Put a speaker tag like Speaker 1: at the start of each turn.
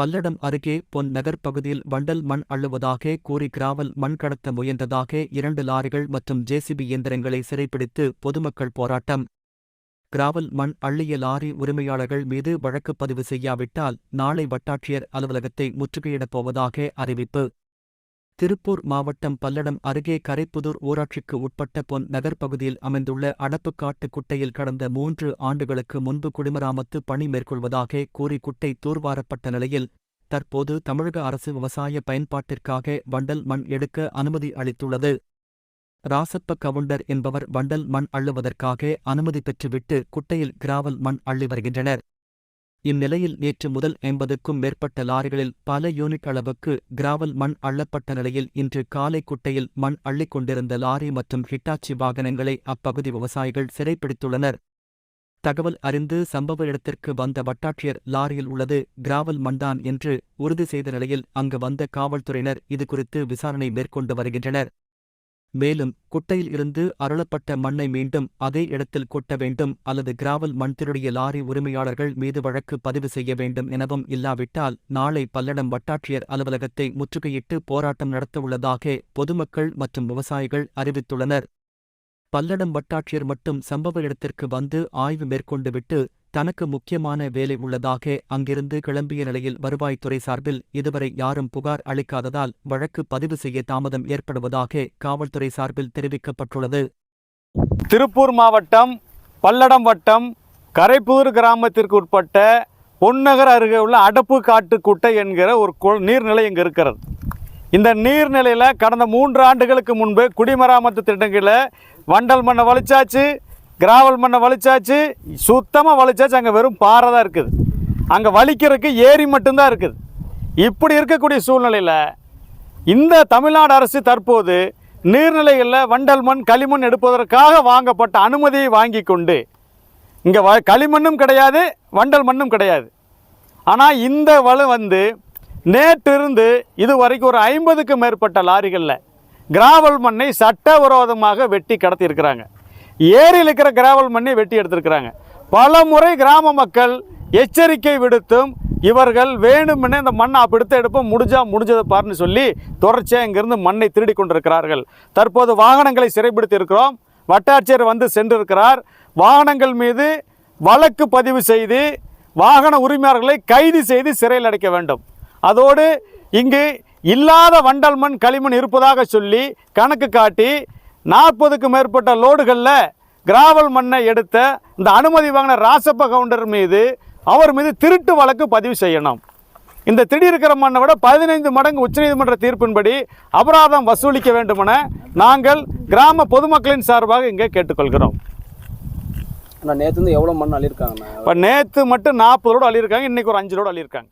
Speaker 1: பல்லடம் அருகே பொன் நகர் பகுதியில் வண்டல் மண் அள்ளுவதாக கூறி கிராவல் மண் கடத்த முயன்றதாக இரண்டு லாரிகள் மற்றும் ஜேசிபி இயந்திரங்களை சிறைப்பிடித்து பொதுமக்கள் போராட்டம். கிராவல் மண் அள்ளிய லாரி உரிமையாளர்கள் மீது வழக்கு பதிவு செய்யாவிட்டால் நாளை வட்டாட்சியர் அலுவலகத்தை முற்றுகையிடப் போவதாக அறிவிப்பு. திருப்பூர் மாவட்டம் பல்லடம் அருகே கரைப்புதூர் ஊராட்சிக்கு உட்பட்ட பொன் நகர் பகுதியில் அமைந்துள்ள அடப்புக்காட்டு குட்டையில் கடந்த மூன்று ஆண்டுகளுக்கு முன்பு குடிமராமத்து பணி மேற்கொள்வதாக கூறி குட்டை தூர்வாரப்பட்ட நிலையில் தற்போது தமிழக அரசு விவசாய பயன்பாட்டிற்காக வண்டல் மண் எடுக்க அனுமதி அளித்துள்ளது. ராசப்ப கவுண்டர் என்பவர் வண்டல் மண் அள்ளுவதற்காக அனுமதி பெற்றுவிட்டு குட்டையில் கிராவல் மண் அள்ளி வருகின்றனர். இந்நிலையில் நேற்று முதல் எண்பதுக்கும் மேற்பட்ட லாரிகளில் பல யூனிட் அளவுக்கு கிராவல் மண் அள்ளப்பட்ட நிலையில் இன்று காலை குட்டையில் மண் அள்ளிக் கொண்டிருந்த லாரி மற்றும் ஹிட்டாச்சி வாகனங்களை அப்பகுதி விவசாயிகள் சிறைப்பிடித்துள்ளனர். தகவல் அறிந்து சம்பவ இடத்திற்கு வந்த வட்டாட்சியர் லாரியில் உள்ளது கிராவல் மண்தான் என்று உறுதி செய்த நிலையில் அங்கு வந்த காவல்துறையினர் இதுகுறித்து விசாரணை மேற்கொண்டு வருகின்றனர். மேலும் குட்டையில் இருந்து அருளப்பட்ட மண்ணை மீண்டும் அதே இடத்தில் கொட்ட வேண்டும் அல்லது கிராவல் மண் திருடிய லாரி உரிமையாளர்கள் மீது வழக்கு பதிவு செய்ய வேண்டும் எனவும் இல்லாவிட்டால் நாளை பல்லடம் வட்டாட்சியர் அலுவலகத்தை முற்றுகையிட்டு போராட்டம் நடத்தவுள்ளதாக பொதுமக்கள் மற்றும் விவசாயிகள் அறிவித்துள்ளனர். பல்லடம் வட்டாட்சியர் மட்டும் சம்பவ இடத்திற்கு வந்து ஆய்வு மேற்கொண்டுவிட்டு தனக்கு முக்கியமான வேலை உள்ளதாக அங்கிருந்து கிளம்பிய நிலையில் வருவாய்த்துறை சார்பில் இதுவரை யாரும் புகார் அளிக்காததால் வழக்கு பதிவு செய்ய தாமதம் ஏற்படுவதாக காவல்துறை சார்பில் தெரிவிக்கப்பட்டுள்ளது.
Speaker 2: திருப்பூர் மாவட்டம் பல்லடம் வட்டம் கரைப்பூர் கிராமத்திற்கு உட்பட்ட பொன்னகர் அருகே உள்ள அடப்பு காட்டுக்குட்டை என்கிற ஒரு நீர்நிலை இங்கே இருக்கிறது. இந்த நீர்நிலையில் கடந்த மூன்று ஆண்டுகளுக்கு முன்பு குடிமராமத்து திட்டங்களில் வண்டல் மண்ணை வலிச்சாச்சு. கிராவல் மண்ணை வலிச்சாச்சு சுத்தமாக வலிச்சாச்சு அங்கே வெறும் பாறை தான் இருக்குது. அங்கே வலிக்கிறதுக்கு ஏரி மட்டும்தான் இருக்குது. இப்படி இருக்கக்கூடிய சூழ்நிலையில் இந்த தமிழ்நாடு அரசு தற்போது நீர்நிலைகளில் வண்டல் மண் களிமண் எடுப்பதற்காக வாங்கப்பட்ட அனுமதியை வாங்கி கொண்டு இங்கே வ களிமண்ணும் கிடையாது வண்டல் மண்ணும் கிடையாது. ஆனால் இந்த வலு வந்து நேற்றிருந்து இது வரைக்கும் ஒரு ஐம்பதுக்கு மேற்பட்ட லாரிகளில் கிராவல் மண்ணை சட்டவிரோதமாக வெட்டி கடத்தியிருக்கிறாங்க. ஏரியில் இருக்கிற கிராவல் மண்ணை வெட்டி எடுத்திருக்கிறாங்க. பல முறை கிராம மக்கள் எச்சரிக்கை விடுத்தும் இவர்கள் வேணுமெனே இந்த மண்ணை அப்படித்த எடுப்போம் முடிஞ்சா முடிஞ்சதை பாருன்னு சொல்லி தொடர்ச்சியாக இங்கிருந்து மண்ணை திருடி கொண்டிருக்கிறார்கள். தற்போது வாகனங்களை சிறைப்பிடித்து இருக்கிறோம். வட்டாட்சியர் வந்து சென்றிருக்கிறார். வாகனங்கள் மீது வழக்கு பதிவு செய்து வாகன உரிமையாளர்களை கைது செய்து சிறையில் அடைக்க வேண்டும். அதோடு இங்கு இல்லாத வண்டல் மண் களிமண் இருப்பதாக சொல்லி கணக்கு காட்டி நாற்பதுக்கு மேற்பட்ட லோடுகளில் கிராவல் மண்ணை எடுத்த இந்த அனுமதி வாங்கின ராசப்ப கவுண்டர் மீது அவர் மீது திருட்டு வழக்கு பதிவு செய்யணும். இந்த திடீர்க்கிற மண்ணை விட பதினைந்து மடங்கு உச்சநீதிமன்ற தீர்ப்பின்படி அபராதம் வசூலிக்க வேண்டுமென நாங்கள் கிராம பொதுமக்களின் சார்பாக இங்கே கேட்டுக்கொள்கிறோம்.
Speaker 3: நேற்று வந்து எவ்வளோ மண் அள்ளியிருக்காங்கண்ணா?
Speaker 2: இப்போ நேற்று மட்டும் நாற்பது லோடு அள்ளியிருக்காங்க இன்னைக்கு ஒரு அஞ்சு லோடு அள்ளியிருக்காங்க.